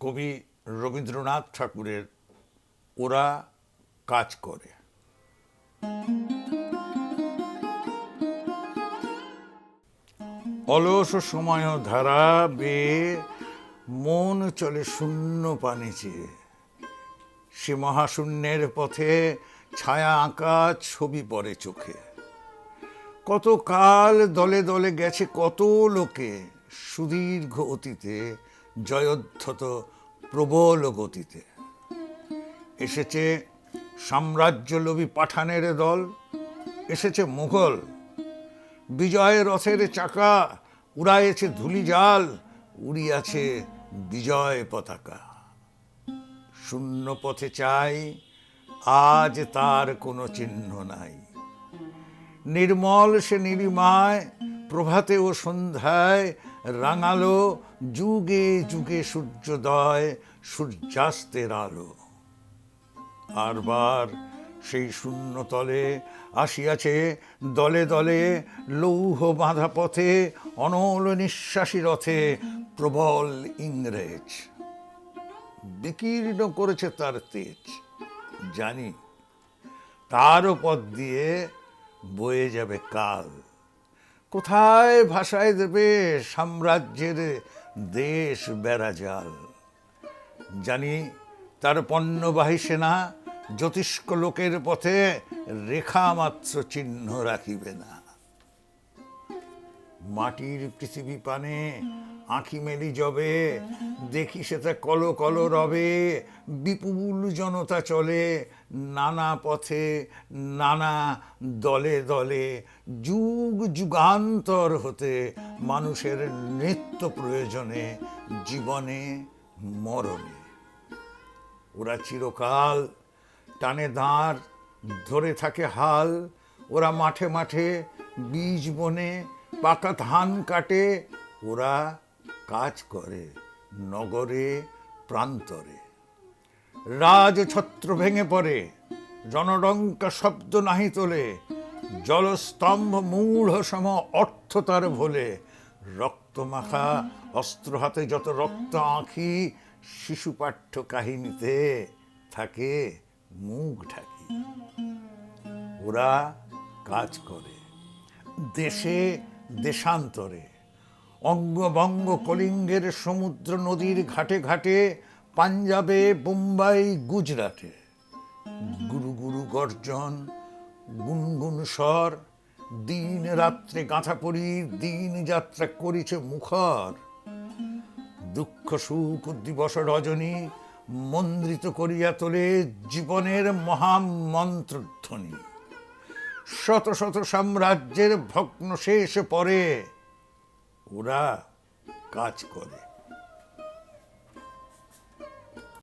কবি রবীন্দ্রনাথ ঠাকুরের ওরা কাজ করে। অলস সময় ধারা বেয়ে মন চলে শূন্য পানি চেয়ে। সে মহাশূন্যের পথে ছায়া আঁকা ছবি পড়ে চোখে। কত কাল দলে দলে গেছে কত লোকে সুদীর্ঘ অতীতে জয়োদ্ধত প্রবল গতিতে। এসেছে সাম্রাজ্যলোভী পাঠানের দল, এসেছে মুঘল। বিজয় রথের চাকা উড়াইছে ধুলিজাল উড়িয়াছে বিজয় পতাকা। শূন্য পথে চাই, আজ তার কোনো চিহ্ন নাই। নির্মল সে নিরিমায় প্রভাতে ও সন্ধ্যায় রাঙালো, যুগে যুগে সূর্যোদয়, সূর্যাস্তের আলো। আরবার সেই শূন্যতলে আসিয়াছে দলে দলে লৌহ বাঁধা পথে, অনল নিঃশ্বাসী রথে প্রবল ইংরেজ। বিকীর্ণ করেছে তার তেজ। জানি তারও পথ দিয়ে বয়ে যাবে কাল। কোথায় ভাষায় দেবে সাম্রাজ্যের দেশ বেড়াজাল জানি তার পণ্যবাহী সেনা জ্যোতিষ্ক লোকের পথে রেখা মাত্র চিহ্ন রাখিবে না। মাটির পৃথিবী পানে আঁখি মেলি জবে, দেখি সেটা কল কল রবে, বিপুল জনতা চলে নানা পথে, নানা দলে দলে, যুগ যুগান্তর হতে মানুষের নিত্য প্রয়োজনে, জীবনে, মরণে। ওরা চিরকাল টানে দাঁড় ধরে থাকে হাল। ওরা মাঠে মাঠে বীজ বনে, পাকা ধান কাটে। ওরা কাজ করে নগরে, প্রান্তরে। রাজছত্র ভেঙে পড়ে, জনডঙ্কা শব্দ নাহি তোলে, জলস্তম্ভ মূঢ় সম অর্থ তার ভোলে। রক্তমাখা অস্ত্র হাতে যত রক্ত আঁখি শিশুপাঠ্য কাহিনীতে থাকে, মুখ ঢাকি। ওরা কাজ করে, দেশে দেশান্তরে। অঙ্গবঙ্গ কলিঙ্গের সমুদ্র নদীর ঘাটে ঘাটে পাঞ্জাবে, বোম্বাই, গুজরাটে। গুরু গুরু গর্জন, গুনগুন স্বর, দিন রাত্রে গাঁথা পড়ি দিন যাত্রা করিছে মুখর। দুঃখ সুখ দিবস রজনী, মন্দ্রিত করিয়া তোলে জীবনের মহামন্ত্রধ্বনি শত শত সাম্রাজ্যের ভগ্ন শেষ পরে ওরা কাজ করে।